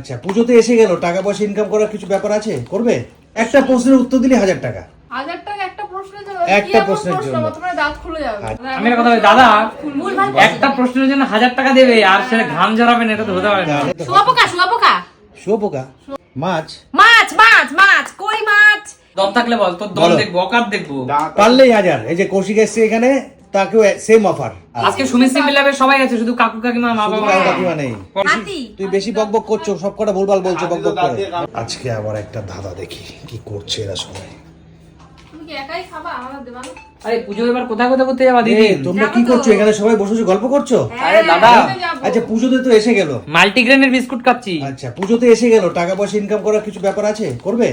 আচ্ছা পুজোতে এসে গেল টাকা পয়সা ইনকাম করার কিছু ব্যাপার আছে? করবে? একটা প্রশ্নের উত্তর দিলে হাজার টাকা। হাজার টাকা একটা প্রশ্নের জন্য একটা প্রশ্নের জন্য। তোমার দাঁত খুলে যাবে। আচ্ছা। আমি একটা কথা বলি দাদা একটা প্রশ্নের জন্য হাজার টাকা দেবে আর ঘাম ঝরাবে না এটা তো হতে পারে না। তাহলে শুয়াপোকা শুয়াপোকা। মাছ? মাছ মাছ মাছ কই মাছ? দম থাকলে বল তোর দম দেখব অকাত দেখব। পারলেই হাজার। এই যে কৌশিক এসছে এখানে তাকেও সেম অফার আজকে সুমিত সিং মিলাবে সবাই আছে শুধু কাকু কাকিমা মা বাবা কাকিমা নেই। তুই বেশি বক বক করছ সব কটা ভুলভাল বলছো বক বক করে। আজকে আবার একটা ধাঁধা দেখি কি করছে এরা সবাই। তুমি কি একাই খাবা আমার দেবা না আরে পুজো এবার কোথায় কোথায় করতে যাবা দিদি? তোমরা কি করছ? এখানে সবাই বসে বসে গল্প করছ? আরে দাদা। আচ্ছা পুজোতে তো এসে গেল। মাল্টিগ্রেনের বিস্কুট খাচ্ছি। আচ্ছা পুজোতে এসে গেল টাকা পয়সা ইনকাম করার কিছু ব্যাপার আছে? করবে?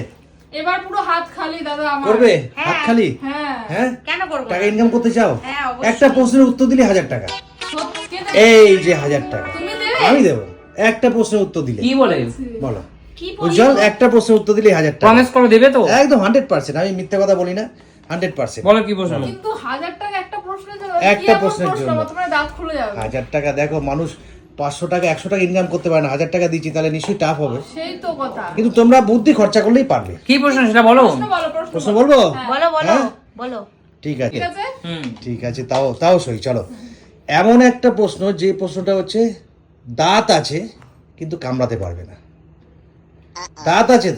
এবার পুরো হাত খালি দাদা আমার। করবে? হাত খালি? হ্যাঁ। হ্যাঁ? কেন করব টাকা ইনকাম করতে চাও? হ্যাঁ, একটা প্রশ্নের উত্তর দিলে হাজার টাকা? এই যে হাজার টাকা। আমি দেবো। একটা প্রশ্নের উত্তর দিলে। কি বলে? বলো। উজ্জ্বল একটা প্রশ্নের উত্তর দিলে হাজার টাকা। প্রমিস করো দেবে তো? একদম হান্ড্রেড পার্সেন্ট। আমি মিথ্যা কথা বলি না। Hundred percent. বলো কি প্রশ্ন? কিন্তু হাজার টাকা একটা প্রশ্নের জন্য একটা প্রশ্নের জন্য। তোমার দাঁত খুলে যাবে। হাজার টাকা দেখো মানুষ পাঁচশো টাকা একশো টাকা ইনকাম করতে পারে না হাজার টাকা দিচ্ছি তাহলে নিশ্চয়ই টাফ হবে। সেই তো কথা। কিন্তু তোমরা বুদ্ধি খরচা করলেই পারবে। কি প্রশ্ন সেটা বলো? প্রশ্ন বলো প্রশ্ন প্রশ্ন বলো। বলব? বলো বলো হ্যাঁ? বলো। ঠিক আছে। ঠিক আছে? হুম। ঠিক আছে তাও তাও সই চলো। এমন একটা প্রশ্ন যে প্রশ্নটা হচ্ছে দাঁত আছে কিন্তু কামড়াতে পারবে না। দাঁত আছে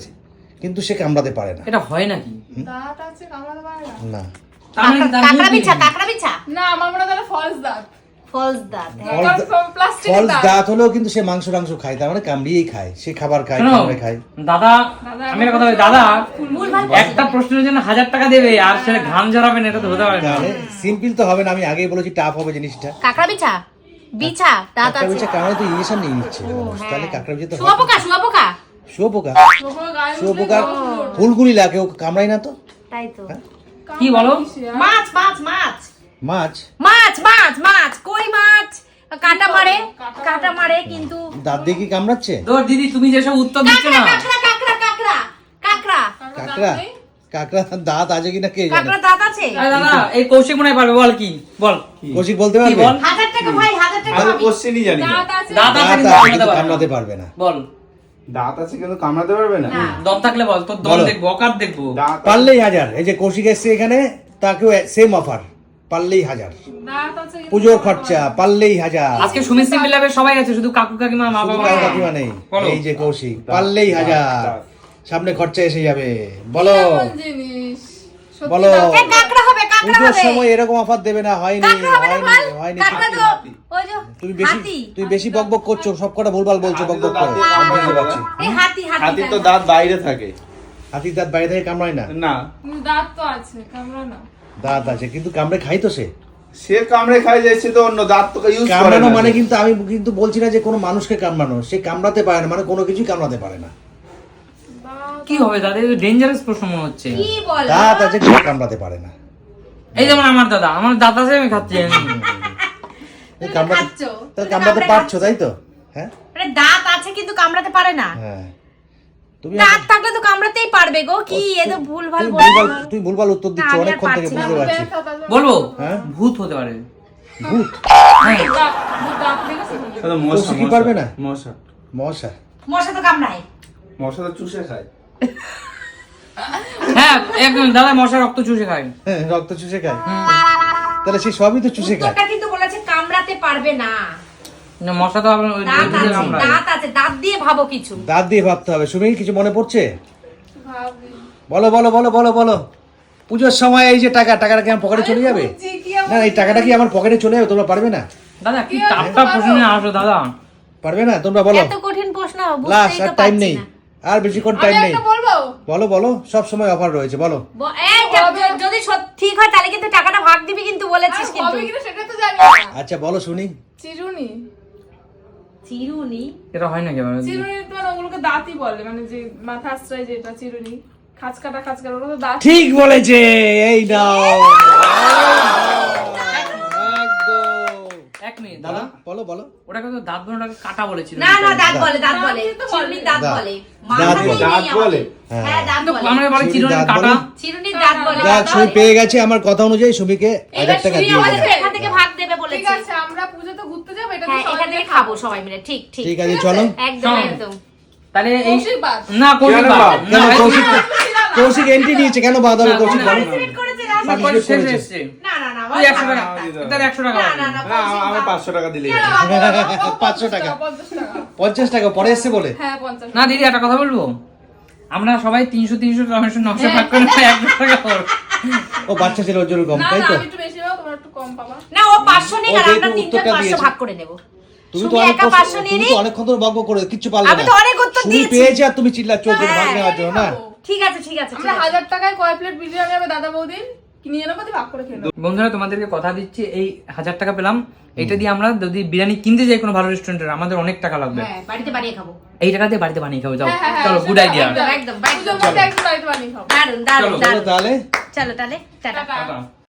কিন্তু সে কামড়াতে পারে না। এটা হয় নাকি? দাঁত আছে কামড়াতে পারে না। না। কাকড়া বিছা। কাকড়া বিছা না আমার মনে হয় ফলস দাঁত। ফলস দাঁত হ্যাঁ। ফলস দাঁত। দাঁত হলেও কিন্তু সে মাংস টাংস খায় তার মানে কামড়িয়েই খায় সে খাবার খায় কামড়ে খায়। দাদা দাদা, আমি কথা বলি দাদা একটা প্রশ্নের জন্য হাজার টাকা দেবে আর সে ঘাম ঝরাবে না এটা তো হতে পারে না। সিম্পল তো হবে না আমি আগেই বলেছি টাফ হবে জিনিসটা। কাকড়া বিছা বিছা দাঁত আছে। বিছা কামড়ে তো ইঞ্জেকশন নিয়ে নিচ্ছে হ্যাঁ। তাহলে কাঁকড়া বিছা তো শুয়াপোকা শুয়োপোকার ফুলগুলি লাগে ও কামড়ায় না তো? তাই তো। কি বলো? হ্যাঁ? মাছ মাছ মাছ। মাছ? মাছ মাছ মাছ। কই মাছ? কাটা মারে কাটা মারে কিন্তু। দাঁত দিয়ে কি কামড়াচ্ছে? তোর দিদি তুমি যেসব উত্তর দিচ্ছ না। কাকড়া কাকড়া কাকড়া কাকড়া কাকড়া। কাঁকড়া? দাঁত আছে কিনা কে জানে? কাকড়া দাঁত আছে? আরে দাদা এই কৌশিক মনে পারবে বল কি? বল। কৌশিক বলতে পারবে? বল? হাজার টাকা ভাই হাজার টাকা আমি। কোশ্চেনই জানি না। দাঁত আছে? দাঁত আছে কিন্তু কামড়াতে পারবে না। বল। দাঁত আছে কিন্তু কামড়াতে পারবে না? দম থাকলে বল তোর দম দেখব অকাত দেখব। পারলেই হাজার। এই যে কৌশিক এসছে এখানে তাকেও সেম অফার পারলেই হাজার। পুজোর খরচা পারলেই হাজার। আজকে সুমিত মিলাবে সবাই আছে শুধু কাকু কাকিমা মা বাবা। কাকিমা নেই। এই যে কৌশিক পারলেই হাজার। সামনে খরচা এসে যাবে। বলো। এমন জিনিস? সত্যি বলো। দাঁত এ, কাকড়া হবে কাকড়া পুজোর সময় এরকম অফার দেবে না হয়নি হয়নি হয়নি। তুমি বেশি হাতি। তুই বেশি বক বক করছ সব কটা ভুলভাল বলছো বক বক করে। বুঝতে পারছি। হাতি তো দাঁত বাইরে থাকে। হাতির দাঁত বাইরে থেকে কামড়ায় না। না। দাঁত তো আছে কামড়া না। দাঁত আছে কিন্তু কামড়ে খাই তো সে। সে কামড়ে খাই সে তো অন্য দাঁত তো ইউজ করে কামড়ানো না মানে কিন্তু আমি কিন্তু বলছি না যে কোনো মানুষকে কামড়ানো। সে কামড়াতে পারে না মানে কোনো কিছুই কামড়াতে পারে না। কি হবে দাদা? ডেঞ্জারাস প্রশ্ন মনে হচ্ছে। কি বল? দাঁত আছে কিন্তু কামড়াতে পারে না। এই যেমন আমার দাদা আমার দাদা আছে আমি খাচ্ছি। কামড়াতে কামড়াতে পারছ তাই তো? হ্যাঁ? আরে দাঁত আছে কিন্তু কামড়াতে পারে না। হ্যাঁ। তুমি দাঁত থাকলে তো কামড়াতেই পারবে গো কি এ তো ভুলভাল বলছো? তুমি ভুলভাল উত্তর দিচ্ছ না, আমি আর অনেকক্ষণ থেকে বুঝতে পারছি। বলব? ভূত হতে পারে। ভূত? দাঁত- দাঁত দেখেছ? তাহলে মশা কৌশিকই পারবে না? মশা। মশা? মশা তো কামড়ায়। মশা তো চুষে খায়। হ্যাঁ একদম দাদা মশা রক্ত চুষে খায়। হ্যাঁ রক্ত চুষে খায়। তাহলে সে সবই তো চুষে খায়। কিন্তু বলেছে কামড়াতে পারবে না। না, মশা তো দাঁত আছে দাঁত দিয়ে ভাবো কিছু। দাঁত দিয়ে ভাবতে হবে। সুমি কিছু মনে পড়ছে? বলো বলো বলো বলো বলো। পুজোর সময় এই যে টাকা টাকাটা কি আমার পকেটে চলে যাবে? না এই টাকাটা কি আমার পকেটে চলে যাবে? তোমরা পারবে না? দাদা কি টাপটা প্রশ্ন আসো দাদা। পারবে না? তোমরা বলো। এত কঠিন প্রশ্ন বুঝতেই আর তো টাইম নেই। আর বেশিক্ষণ টাইম নেই। বলো বলো সব সময় অফার রয়েছে বলো। যদি ঠিক হয় তাহলে কিন্তু টাকাটা ভাগ দিবি কিন্তু বলেছিস কিন্তু। আচ্ছা বলো শুনি। চিরুনি। চিরুনি। এটা হয়? চিরুনি তো মানে ওগুলোকে দাঁতই বলে মানে যে মাথা আশ্রয় যেটা চিরুনি। খাঁচকাটা খাঁচকাটা ওগুলো তো দাঁত ঠিক বলেছে এই নাও এক মিনিট দাদা বলো বলো। ওটাকে তো দাঁত ওটাকে কাটা বলেছিল না না দাঁত বলে দাঁত বলে। দাঁত। বলে। দাঁত বলে। দাঁত বলে? হ্যাঁ দাঁত বলে। আমরা বলে চিরুনি দাঁত কাটা। বলে। যাক পেয়ে গেছে আমার কথা অনুযায়ী সুমিকে হাজার টাকা দিয়ে আমাদের দেবে এখান থেকে ভাগ দেবে ঠিক বলেছে আছে আমরা পুজো তো ঘুরতে যাব এটা তো হ্যাঁ এখান থেকে খাব। সবাই মিলে। ঠিক ঠিক। ঠিক আছে চলো। একদম একদম। তাহলে এই না কৌশিক বাদ। বাদ? কেন কৌশিক কৌশিক এন্ট্রি নিয়েছে কেন বাদ হবে? কৌশিক। পঞ্চাশ টাকা পরে এসছে বলে। হ্যাঁ না দিদি একটা কথা বলব? আমরা সবাই তিনশো তিনশো নশো ভাগ করে একশো টাকা। ও বাচ্চা ছিল ওর জন্য কম তাই তো? কম পাবা। না ও পাঁচশো নিক আর আমরা তিনজন উত্তরটা পাঁচশো দিয়েছে। ভাগ করে নেব। তুমি তো অনেক পাঁচশো নিয়ে তুমি অনেকক্ষণ ধরে বকবক করে কিচ্ছু পারলে আমি তো অনেক উত্তর দিয়েছি। পেয়েছে আর তুমি চিল্লাচ্ছ ওর ভাগ নেওয়ার জন্য না? ঠিক আছে ঠিক আছে আমরা আছে। হাজার টাকায় কয় প্লেট বিরিয়ানি হবে দাদা বৌদিন নিয়ে নেব দিয়ে ভাগ করে খেয়ে নেব বন্ধুরা তোমাদেরকে কথা দিচ্ছি এই হাজার টাকা পেলাম। এটা দিয়ে আমরা যদি বিরিয়ানি কিনতে যাই কোনো ভালো রেস্টুরেন্টের আমাদের অনেক টাকা লাগবে। হ্যাঁ বাড়িতে বানিয়ে খাব। এই টাকা দিয়ে বাড়িতে বানিয়ে খাব যাও। হ্যাঁ, হ্যাঁ, চলো গুড আইডিয়া একদম, চলো, চলো তাহলে। চলো তাহলে টাটা। টাটা।